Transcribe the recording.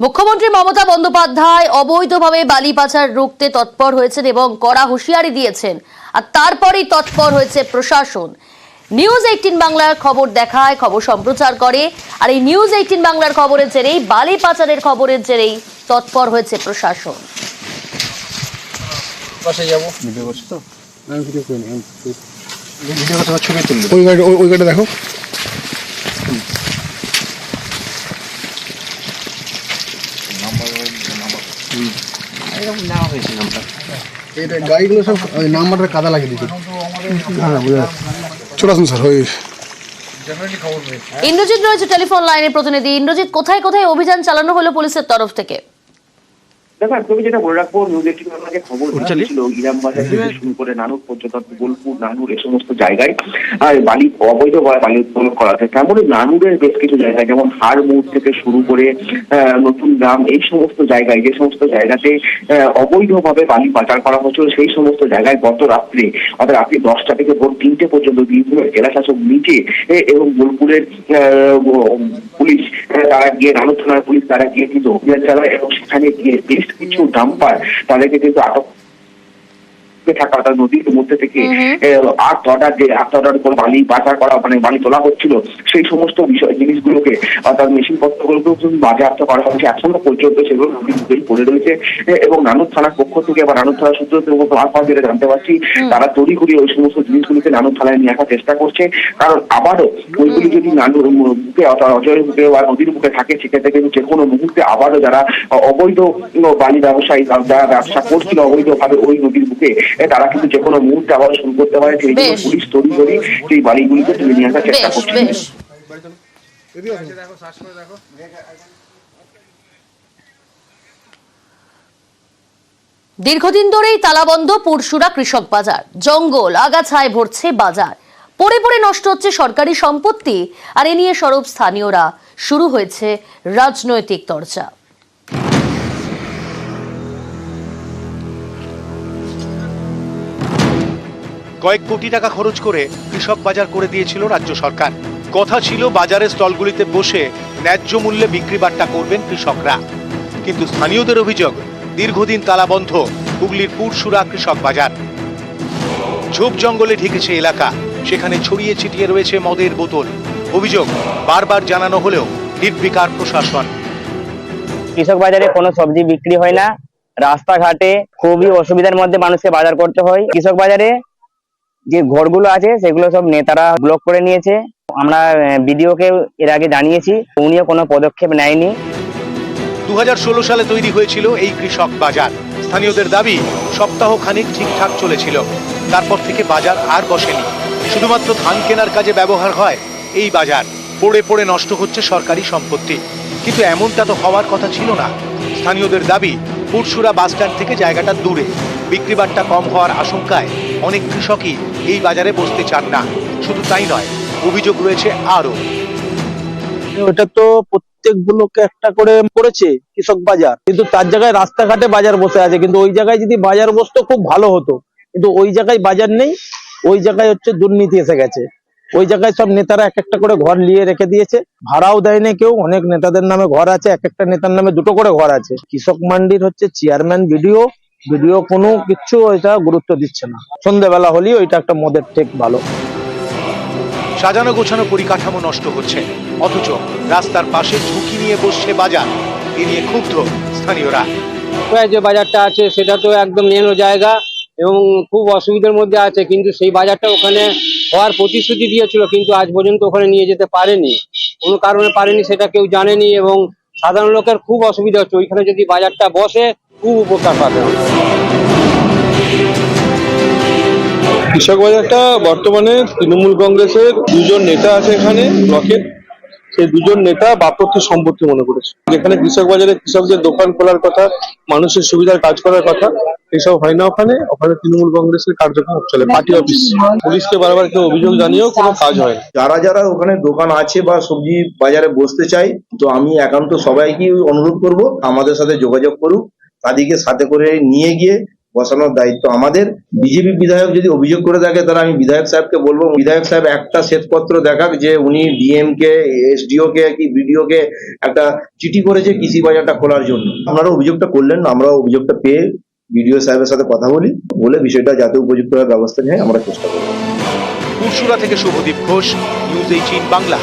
মুখ্যমন্ত্রী মমতা বন্দ্যোপাধ্যায় অবৈধভাবে বালি পাচার রুখতে তৎপর হয়েছেন এবং কড়া হুঁশিয়ারি দিয়েছেন। আর তারপরেই তৎপর হয়েছে প্রশাসন। নিউজ এইটিন বাংলার খবর দেখায় খবর সম্প্রচার করে আর এই নিউজ এইটিন বাংলার খবরের জেরেই বালি পাচারের খবরের জেরেই তৎপর হয়েছে প্রশাসন। ভিডিও করতে দেখো। হয়েছে নাম্বার এটা গাড়িগুলো সব নাম্বারটা কাদা লাগিয়ে দিচ্ছে হ্যাঁ বুঝা চলে আসুন স্যার ওই ইন্দ্রজিৎ রয়েছে টেলিফোন লাইনের প্রতিনিধি। ইন্দ্রজিৎ কোথায় কোথায় অভিযান চালানো হলো পুলিশের তরফ থেকে? দেখো তুমি যেটা বলে রাখব নিউজ এইটিন বাংলাকে খবর ছিল ইরাম বাজার থেকে শুরু করে নানুর পর্যন্ত বোলপুর নানুর এই সমস্ত জায়গায়। আর বালি অবৈধ বালি উৎপন্ন করা হয় তেমনই নানুরের বেশ কিছু জায়গায় যেমন হাড়মুড় থেকে শুরু করে আহ, নতুন গ্রাম এই সমস্ত জায়গায় যে সমস্ত জায়গাতে অবৈধভাবে বালি পাচার করা হচ্ছিল সেই সমস্ত জায়গায় গত রাত্রে অর্থাৎ রাত্রি দশটা থেকে ভোর তিনটে পর্যন্ত বীরভূমের জেলা শাসক নিজে এবং বোলপুরের পুলিশ তারা গিয়ে নানুর থানার পুলিশ তারা গিয়ে কিন্তু অভিযান চালায় এবং সেখানে গিয়ে বেশ কিছু ডাম্পার তাদেরকে কিন্তু আটক করে থাকা অর্থাৎ নদীর মধ্যে থেকে আট অর্ডার যে আট অর্ডার করে বালি পাচার করা মানে বালি তোলা হচ্ছিল সেই সমস্ত বিষয় জিনিসগুলোকে অর্থাৎ মেশিন পত্রগুলোকেও কিন্তু বাজেয়াপ্ত করা হয়েছে। এখনও পর্যন্ত সেগুলো নদীর মধ্যেই পড়ে রয়েছে। এবং নানুর থানার পক্ষ থেকে বা নানুর থানার সূত্র থেকে মারফত যেটা জানতে পারছি তারা তৈরি করে ওই সমস্ত জিনিসগুলোকে নানুর থানায় নিয়ে আসার চেষ্টা করছে। কারণ আবারও ওইগুলি যদি নানুর বুকে অর্থাৎ অজয়ের বুকে বা নদীর মুখে থাকে সেক্ষেত্রে কিন্তু যে কোনো মুহূর্তে আবারও যারা অবৈধ বালি ব্যবসায়ী যারা ব্যবসা করছিল অবৈধভাবে ওই নদীর বুকে তারা কিন্তু যে কোনো মুহূর্তে আবার শুরু করতে পারে সেই জন্য পুলিশ তৈরি করে সেই বালিগুলিকে তুলে নিয়ে আসার চেষ্টা করছে। দীর্ঘদিন ধরেই তালাবন্ধ পুরসুরা কৃষক বাজার। জঙ্গল আগাছায় ভরছে বাজার। পড়ে পড়ে নষ্ট হচ্ছে সরকারি সম্পত্তি আর এ নিয়ে সরব স্থানীয়রা। শুরু হয়েছে রাজনৈতিক চর্চা কয়েক কোটি টাকা খরচ করে কৃষক বাজার করে দিয়েছিল রাজ্য সরকার। কথা ছিল, বাজারের স্টলগুলিতে বসে ন্যায্য মূল্যে বিক্রি বাট্টা করবেন কৃষকরা। কিন্তু স্থানীয়দের অভিযোগ, দীর্ঘদিন তালাবন্ধ হুগলির পুরসুরা কৃষক বাজার। ঝোপ জঙ্গলে ঢেকেছে এলাকা, সেখানে ছড়িয়ে ছিটিয়ে রয়েছে মদের বোতল। অভিযোগ, বারবার জানানো হলেও নির্বিকার প্রশাসন। কৃষক বাজারে কোনো সবজি বিক্রি হয় না। রাস্তাঘাটে খুবই অসুবিধার মধ্যে মানুষকে বাজার করতে হয়। কৃষক বাজারে যে ঘরগুলো আছে সেগুলো সব নেতারা ব্লক করে নিয়েছে। আমরা বিডিওকে এর আগে জানিয়েছি, উনিও কোনো পদক্ষেপ নেয়নি। দুহাজার ষোলো সালে তৈরি হয়েছিল এই কৃষক বাজার। স্থানীয়দের দাবি সপ্তাহ খানিক ঠিকঠাক চলেছিল। তারপর থেকে বাজার আর বসেনি। শুধুমাত্র ধান কেনার কাজে ব্যবহার হয় এই বাজার। পড়ে পড়ে নষ্ট হচ্ছে সরকারি সম্পত্তি। কিন্তু এমনটা তো হওয়ার কথা ছিল না। স্থানীয়দের দাবি পুরসুরা বাসস্ট্যান্ড থেকে জায়গাটা দূরে। বিক্রিবাট্টা কম হওয়ার আশঙ্কায় অনেক কৃষকই এই বাজারে বসতে চান না। শুধু তাই নয়, অভিযোগ রয়েছে আরও। ওটা তো প্রত্যেকগুলোকে একটা করে করেছে কৃষক বাজার। কিন্তু তার জায়গায় রাস্তাঘাটে বাজার বসে আছে। কিন্তু ওই জায়গায় যদি বাজার বসতো খুব ভালো হতো। কিন্তু ওই জায়গায় বাজার নেই, ওই জায়গায় হচ্ছে দুর্নীতি এসে গেছে। ওই জায়গায় সব নেতারা এক একটা করে ঘর নিয়ে রেখে দিয়েছে। ভাড়াও দেয় না কেউ, অনেক নেতাদের নামে ঘর আছে, এক একটা নেতার নামে দুটো করে ঘর আছে। কৃষক মান্ডির হচ্ছে চেয়ারম্যান বিডিও বিডিও কোনো কিছু ওইটা গুরুত্ব দিচ্ছে না। সন্ধ্যেবেলা হলেই ওইটা একটা মদের ঠিক ভালো। সাজানো গোছানো পরিকাঠামো নষ্ট হচ্ছে। অথচ রাস্তার পাশে ঝুঁকি নিয়ে বসছে বাজার। এ নিয়ে ক্ষুব্ধ স্থানীয়রা। যে বাজারটা আছে সেটা তো একদম নেনো জায়গা এবং খুব অসুবিধার মধ্যে আছে। কিন্তু সেই বাজারটা ওখানে হওয়ার প্রতিশ্রুতি দিয়েছিল কিন্তু আজ পর্যন্ত ওখানে নিয়ে যেতে পারেনি। কোনো কারণে পারেনি সেটা কেউ জানেনি এবং সাধারণ লোকের খুব অসুবিধা হচ্ছে। ওইখানে যদি বাজারটা বসে খুব উপকার পাবে কৃষক বাজারটা বর্তমানে তৃণমূল কংগ্রেসের দুজন নেতা আছে এখানে ব্লকের সেই দুজন নেতা বাপত্তি সম্পত্তি মনে করেছে। যেখানে কৃষক বাজারে কৃষকদের দোকান খোলার কথা, মানুষের সুবিধার কাজ করার কথা, এসব হয় না ওখানে। ওখানে তৃণমূল কংগ্রেসের কার্যক্রম চলে পার্টি অফিস পুলিশকে বারবার কেউ অভিযোগ জানিয়েও কোনো কাজ হয় না। যারা যারা ওখানে দোকান আছে বা সবজি বাজারে বসতে চাই তো আমি একান্ত সবাইকে অনুরোধ করব, আমাদের সাথে যোগাযোগ করুক। তাদেরকে সাথে করে নিয়ে গিয়ে বসানোর দায়িত্ব আমাদের। বিজেপি বিধায়ক যদি অভিযোগ করে থাকে, তাহলে আমি বিধায়ক সাহেবকে বলব। বিধায়ক সাহেব একটা শ্বেতপত্র দেখাক যে উনি ডিএম কে এসডিও কে কি বিডিও কে একটা চিঠি করেছে কৃষি বাজারটা খোলার জন্য। আপনারা অভিযোগটা করলেন আমরাও অভিযোগটা পেয়ে বিডিও সাহেবের সাথে কথা বলি। বলে বিষয়টা যাতে উপযুক্ত ব্যবস্থা নেয়, আমরা চেষ্টা করব। পুরসুরা থেকে শুভদীপ ঘোষ, নিউজ এইটিন বাংলা।